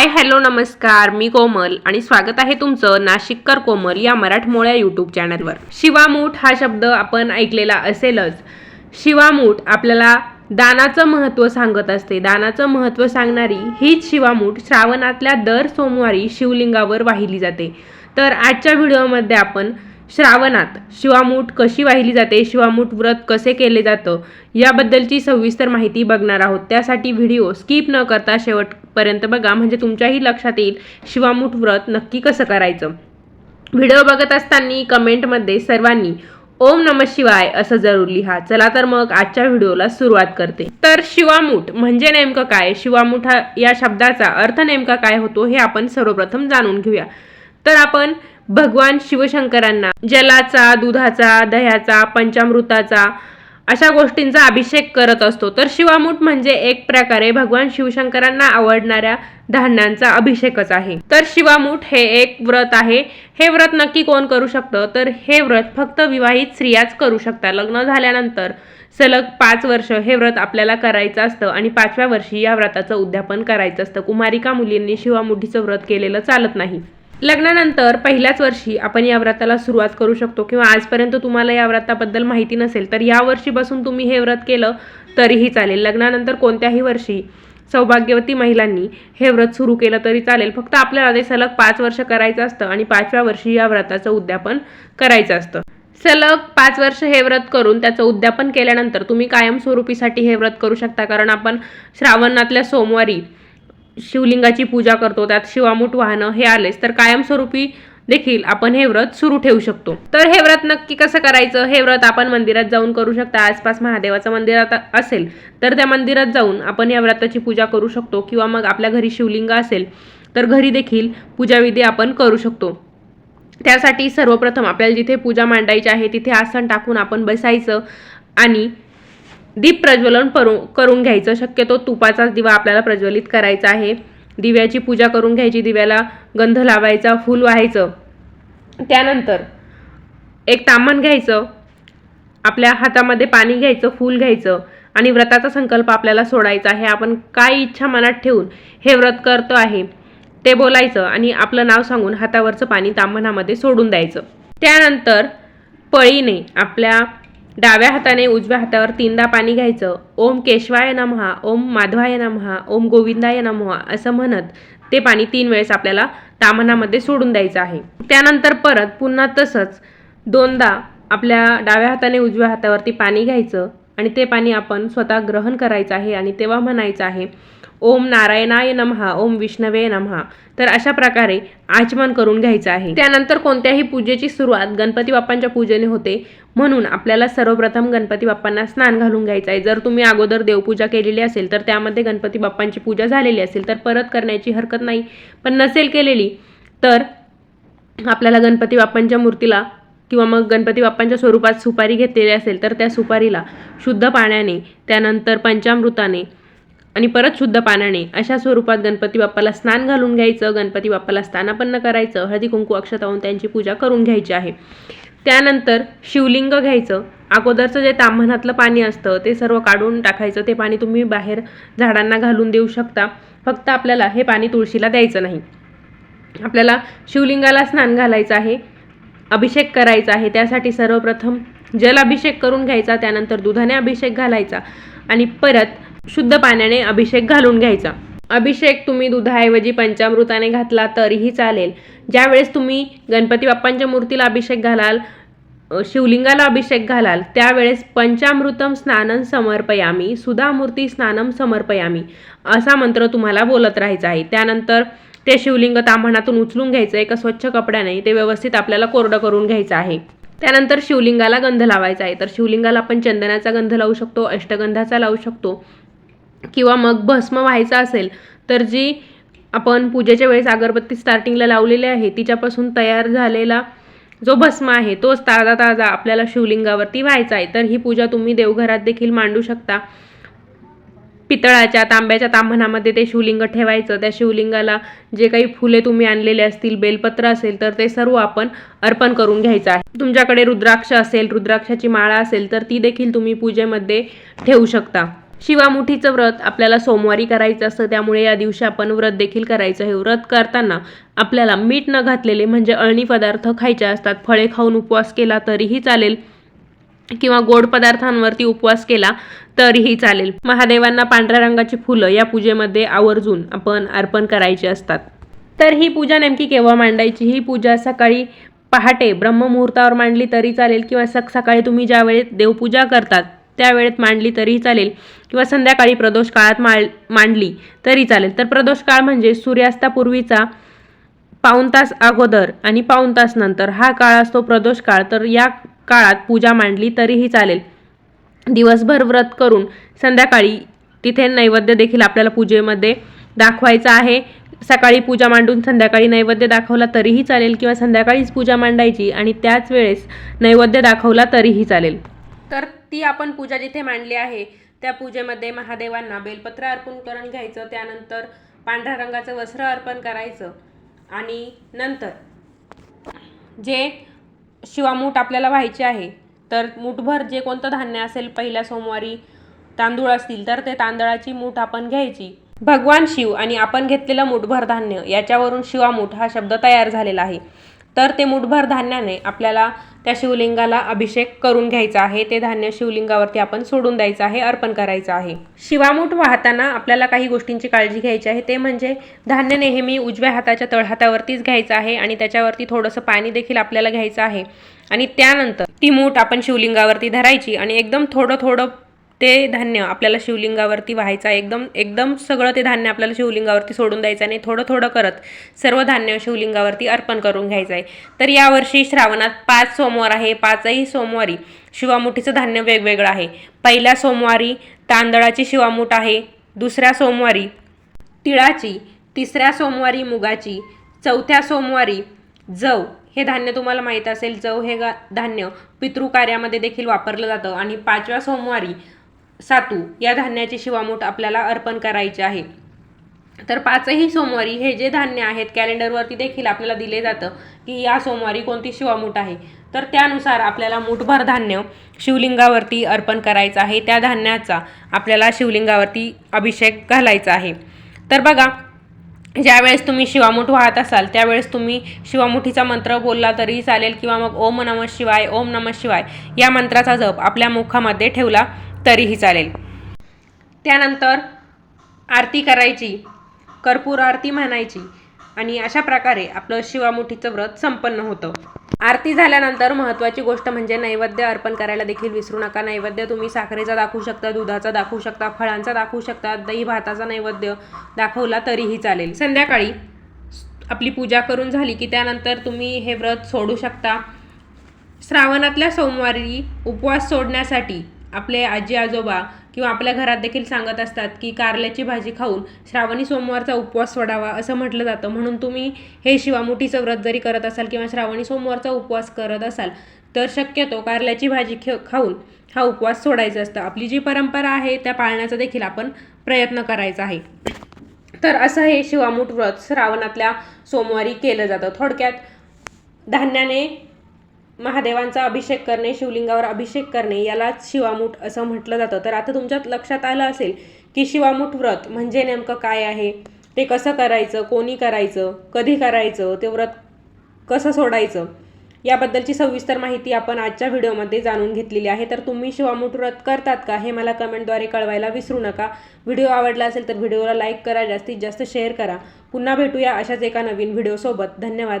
Hi hello नमस्कार. मी कोमल आणि स्वागत आहे तुमचं नाशिककर कोमल या मराठमोळ्या यूट्यूब चॅनलवर शिवामूठ हा शब्द आपण ऐकलेला असेलच. शिवामूठ आपल्याला दानाचं महत्त्व सांगत असते. दानाचं महत्त्व सांगणारी हीच शिवामूठ श्रावणातल्या दर सोमवारी शिवलिंगावर वाहिली जाते. तर आजच्या व्हिडिओमध्ये आपण श्रावणात शिवामूठ कशी वाहिली जाते शिवामूठ व्रत कसे केले जातं याबद्दलची सविस्तर माहिती बघणार आहोत. त्यासाठी व्हिडिओ स्किप न करता शेवट पर्यंत बघा म्हणजे तुमच्याही लक्षात येईल शिवामूठ व्रत नक्की कसं करायचं? व्हिडिओ बघत असताना कमेंटमध्ये सर्वांनी ओम नम शिवाय असं जरूर लिहा. चला तर मग आजच्या व्हिडिओला सुरुवात करते. तर शिवामूठ म्हणजे नेमकं काय? शिवामूठ हा या शब्दाचा अर्थ नेमका काय होतो हे आपण सर्वप्रथम जाणून घेऊया. तर आपण भगवान शिवशंकरांना जलाचा दुधाचा दह्याचा पंचामृताचा अशा गोष्टींचा अभिषेक करत असतो. तर शिवामूठ म्हणजे एक प्रकारे भगवान शिवशंकरांना आवडणाऱ्या धान्यांचा अभिषेकच आहे. तर शिवामूठ हे एक व्रत आहे. हे व्रत नक्की कोण करू शकतं? तर हे व्रत फक्त विवाहित स्त्रियाच करू शकतात. लग्न झाल्यानंतर सलग पाच वर्ष हे व्रत आपल्याला करायचं असतं आणि पाचव्या वर्षी या व्रताचं उद्यापन करायचं असतं. कुमारिका मुलींनी शिवामुठीचं व्रत केलेलं चालत नाही. लग्नानंतर पहिल्याच वर्षी आपण या व्रताला सुरुवात करू शकतो किंवा आजपर्यंत तुम्हाला या व्रताबद्दल माहिती नसेल तर या वर्षीपासून तुम्ही हे व्रत केलं तरीही चालेल. लग्नानंतर कोणत्याही वर्षी सौभाग्यवती महिलांनी हे व्रत सुरू केलं तरी चालेल. फक्त आपल्याला ते सलग पाच वर्ष करायचं असतं आणि पाचव्या वर्षी या व्रताचं उद्यापन करायचं असतं. सलग पाच वर्ष हे व्रत करून त्याचं उद्यापन केल्यानंतर तुम्ही कायमस्वरूपीसाठी हे व्रत करू शकता. कारण आपण श्रावणातल्या सोमवारी शिवलिंगाची पूजा करतो त्यात शिवामूठ वाहनं हे आलेच. तर कायमस्वरूपी देखील आपण हे व्रत सुरू ठेवू शकतो. तर हे व्रत नक्की कसं करायचं? हे व्रत आपण मंदिरात जाऊन करू शकता. आसपास महादेवाचं मंदिर आता असेल तर त्या मंदिरात जाऊन आपण या व्रताची पूजा करू शकतो किंवा मग आपल्या घरी शिवलिंग असेल तर घरी देखील पूजाविधी आपण करू शकतो. त्यासाठी सर्वप्रथम आपल्याला जिथे पूजा मांडायची आहे तिथे आसन टाकून आपण बसायचं आणि दीप प्रज्वलन करू करून घ्यायचं. शक्यतो तुपाचाच दिवा आपल्याला प्रज्वलित करायचा आहे. दिव्याची पूजा करून घ्यायची दिव्याला गंध लावायचा फूल व्हायचं. त्यानंतर एक तामण घ्यायचं. आपल्या हातामध्ये पाणी घ्यायचं फूल घ्यायचं आणि व्रताचा संकल्प आपल्याला सोडायचा आहे. आपण काय इच्छा मनात ठेवून हे व्रत करतो आहे ते बोलायचं आणि आपलं नाव सांगून हातावरचं पाणी तांबणामध्ये सोडून द्यायचं. त्यानंतर पळीने आपल्या डाव्या हाताने उजव्या हातावर तीनदा पाणी घ्यायचं. ओम केशवाय नमहा ओम माधवाय नमहा ओम गोविंदाय नमहा असं म्हणत ते पाणी तीन वेळेस आपल्याला तामणामध्ये सोडून द्यायचं आहे. त्यानंतर परत पुन्हा तसंच दोनदा आपल्या डाव्या हाताने उजव्या हातावरती पाणी घ्यायचं आणि ते पाणी आपण स्वतः ग्रहण करायचं आहे आणि तेव्हा म्हणायचं आहे ओम नारायणाय नमहा ओम विष्णवे नमहा तर अशा प्रकारे आचमन करून घ्यायचं आहे. त्यानंतर कोणत्याही पूजेची सुरुवात गणपती बाप्पांच्या पूजेने होते. म्हणून आपल्याला सर्वप्रथम गणपती बाप्पांना स्नान घालून घ्यायचं आहे. जर तुम्ही अगोदर देवपूजा केलेली असेल तर त्यामध्ये गणपती बाप्पांची पूजा झालेली असेल तर परत करण्याची हरकत नाही. पण नसेल केलेली तर आपल्याला गणपती बाप्पांच्या मूर्तीला किंवा मग गणपती बाप्पांच्या स्वरूपात सुपारी घेतलेली असेल तर त्या सुपारीला शुद्ध पाण्याने त्यानंतर पंचामृताने आणि परत शुद्ध पाण्याने अशा स्वरूपात गणपती बाप्पाला स्नान घालून घ्यायचं गणपती बाप्पाला स्थानापन्न करायचं हळदी कुंकू अक्षताहून त्यांची पूजा करून घ्यायची आहे. त्यानंतर शिवलिंग घ्यायचं. अगोदरचं जे ताम्हणातलं पाणी असतं ते सर्व काढून टाकायचं. ते पाणी तुम्ही बाहेर झाडांना घालून देऊ शकता. फक्त आपल्याला हे पाणी तुळशीला द्यायचं नाही. आपल्याला शिवलिंगाला स्नान घालायचं आहे अभिषेक करायचा आहे. त्यासाठी सर्वप्रथम जल अभिषेक करून घ्यायचा त्यानंतर दुधाने अभिषेक घालायचा आणि परत शुद्ध पाण्याने अभिषेक घालून घ्यायचा. अभिषेक तुम्ही दुधाऐवजी पंचामृताने घातला तरीही चालेल. ज्यावेळेस तुम्ही गणपती बाप्पांच्या मूर्तीला अभिषेक घालाल शिवलिंगाला अभिषेक घालाल त्यावेळेस पंचामृतम स्नानम समर्पयामी सुधामूर्ती स्नानम समर्पयामी असा मंत्र तुम्हाला बोलत राहायचा आहे. त्यानंतर ते शिवलिंग ताम्हणातून उचलून घ्यायचं एका स्वच्छ कपड्याने ते व्यवस्थित आपल्याला कोरडं करून घ्यायचं आहे. त्यानंतर शिवलिंगाला गंध लावायचा आहे. तर शिवलिंगाला आपण चंदनाचा गंध लावू शकतो अष्टगंधाचा लावू शकतो. किंवा मग भस्म व्हायचा असेल तर जी आपण पूजेच्या वेळेस अगरबत्ती स्टार्टिंगला लावलेली आहे तिच्यापासून तयार झालेला जो भस्म आहे तोच ताजा ताजा आपल्याला शिवलिंगावरती व्हायचा आहे. तर ही पूजा तुम्ही देवघरात देखील मांडू शकता. पितळाच्या तांब्याच्या तांबणामध्ये ते शिवलिंग ठेवायचं. त्या शिवलिंगाला जे काही फुले तुम्ही आणलेले असतील बेलपत्र असेल तर ते सर्व आपण अर्पण करून घ्यायचं आहे. तुमच्याकडे रुद्राक्ष असेल रुद्राक्षाची माळा असेल तर ती देखील तुम्ही पूजेमध्ये ठेवू शकता. शिवामुठीचं व्रत आपल्याला सोमवारी करायचं असतं त्यामुळे या दिवशी आपण व्रत देखील करायचं. हे व्रत करताना आपल्याला मीठ न घातलेले म्हणजे अळणी पदार्थ खायचे असतात. फळे खाऊन उपवास केला तरीही चालेल किंवा गोड पदार्थांवरती उपवास केला तरीही चालेल. महादेवांना पांढऱ्या रंगाची फुलं या पूजेमध्ये आवर्जून आपण अर्पण करायची असतात. तर ही पूजा नेमकी केव्हा मांडायची? ही पूजा सकाळी पहाटे ब्रह्ममुहूर्तावर मांडली तरी चालेल किंवा सक सकाळी तुम्ही ज्या वेळेत देवपूजा करतात त्या वेळेत मांडली तरीही चालेल. किंवा संध्याकाळी प्रदोष काळात माळ मांडली तरी चालेल. तर प्रदोष काळ म्हणजे सूर्यास्तापूर्वीचा पाऊण तास अगोदर आणि पाऊण तास नंतर. हा काळ असतो प्रदोष काळ तर या काळात पूजा मांडली तरीही चालेल. दिवसभर व्रत करून संध्याकाळी तिथे नैवेद्य देखील आपल्याला पूजेमध्ये दाखवायचा आहे. सकाळी पूजा मांडून संध्याकाळी नैवेद्य दाखवला तरीही चालेल किंवा संध्याकाळीच पूजा मांडायची आणि त्याच वेळेस नैवेद्य दाखवला तरीही चालेल. तर ती आपण पूजा जिथे मांडली आहे त्या पूजेमध्ये महादेवांना बेलपत्र अर्पण करून घ्यायचं त्यानंतर पांढऱ्या रंगाचं वस्त्र अर्पण करायचं आणि नंतर जे शिवामूठ आपल्याला व्हायचे आहे तर मूठभर जे कोणतं धान्य असेल पहिल्या सोमवारी तांदूळ असतील तर ते तांदळाची मूठ आपण घ्यायची. भगवान शिव आणि आपण घेतलेलं मूठभर धान्य याच्यावरून शिवामूठ हा शब्द तयार झालेला आहे. तर ते मूठभर धान्याने आपल्याला त्या शिवलिंगाला अभिषेक करून घ्यायचा आहे. ते धान्य शिवलिंगावरती आपण सोडून द्यायचं आहे अर्पण करायचं आहे. शिवामूठ वाहताना आपल्याला काही गोष्टींची काळजी घ्यायची आहे. ते म्हणजे धान्य नेहमी उजव्या हाताच्या तळहातावरतीच घ्यायचं आहे आणि त्याच्यावरती थोडंसं पाणी देखील आपल्याला घ्यायचं आहे. आणि त्यानंतर ती मूठ आपण शिवलिंगावरती धरायची आणि एकदम थोडं थोडं ते धान्य आपल्याला शिवलिंगावरती व्हायचं आहे. एकदम एकदम सगळं ते धान्य आपल्याला शिवलिंगावरती सोडून द्यायचं आणि थोडं थोडं करत सर्व धान्य शिवलिंगावरती अर्पण करून घ्यायचं आहे. तर यावर्षी श्रावणात पाच सोमवार आहे. पाचही सोमवारी शिवामुठीचं धान्य वेगवेगळं आहे. पहिल्या सोमवारी तांदळाची शिवामूठ आहे. दुसऱ्या सोमवारी तिळाची तिसऱ्या सोमवारी मुगाची चौथ्या सोमवारी जव. हे धान्य तुम्हाला माहीत असेल. जव हे गा धान्य पितृकार्यामध्ये देखील वापरलं जातं आणि पाचव्या सोमवारी सातू या धान्याची शिवामूठ आपल्याला अर्पण करायची आहे. तर पाचही सोमवारी हे जे धान्य आहेत कॅलेंडरवरती देखील आपल्याला दिले जातं की या सोमवारी कोणती शिवामूठ आहे. तर त्यानुसार आपल्याला मूठभर धान्य शिवलिंगावरती अर्पण करायचं आहे. त्या धान्याचा आपल्याला शिवलिंगावरती अभिषेक घालायचा आहे. तर बघा ज्यावेळेस तुम्ही शिवामूठ वाहत असाल त्यावेळेस तुम्ही शिवामुठीचा मंत्र बोलला तरी चालेल किंवा मग ओम नमः शिवाय ओम नमः शिवाय या मंत्राचा जप आपल्या मुखामध्ये ठेवला तरीही चालेल. त्यानंतर आरती करायची कर्पूर आरती म्हणायची आणि अशा प्रकारे आपलं शिवामुठीचं व्रत संपन्न होतं. आरती झाल्यानंतर महत्त्वाची गोष्ट म्हणजे नैवेद्य अर्पण करायला देखील विसरू नका. नैवेद्य तुम्ही साखरेचा दाखवू शकता दुधाचा दाखवू शकता फळांचा दाखवू शकता दही भाताचा नैवेद्य दाखवला तरीही चालेल. संध्याकाळी आपली पूजा करून झाली की त्यानंतर तुम्ही हे व्रत सोडू शकता. श्रावणातल्या सोमवारी उपवास सोडण्यासाठी आपले आजी आजोबा किंवा आपल्या घरात देखील सांगत असतात की कारल्याची भाजी खाऊन श्रावणी सोमवारचा उपवास सोडावा असं म्हटलं जातं. म्हणून तुम्ही हे शिवामुठीचं व्रत जरी करत असाल किंवा श्रावणी सोमवारचा उपवास करत असाल तर शक्यतो कारल्याची भाजी खे खाऊन हा उपवास सोडायचा असतं. आपली जी परंपरा आहे त्या पाळण्याचा देखील आपण प्रयत्न करायचा आहे. तर असं हे शिवामूठ व्रत श्रावणातल्या सोमवारी केलं जातं. थोडक्यात धान्याने महादेवांचा अभिषेक करणे शिवलिंगावर अभिषेक करणे यालाच शिवामूठ असं म्हटलं जातं. तर आता तुमच्यात लक्षात आलं असेल की शिवामूठ व्रत म्हणजे नेमकं काय आहे? ते कसं करायचं? कोणी करायचं? कधी करायचं? ते व्रत कसं सोडायचं? याबद्दलची सविस्तर माहिती आपण आजच्या व्हिडिओमध्ये जाणून घेतलेली आहे. तर तुम्ही शिवामूठ व्रत करतात का हे मला कमेंटद्वारे कळवायला विसरू नका. व्हिडिओ आवडला असेल तर व्हिडिओला लाईक करा जास्तीत जास्त शेअर करा. पुन्हा भेटूया अशाच एका नवीन व्हिडिओसोबत. धन्यवाद.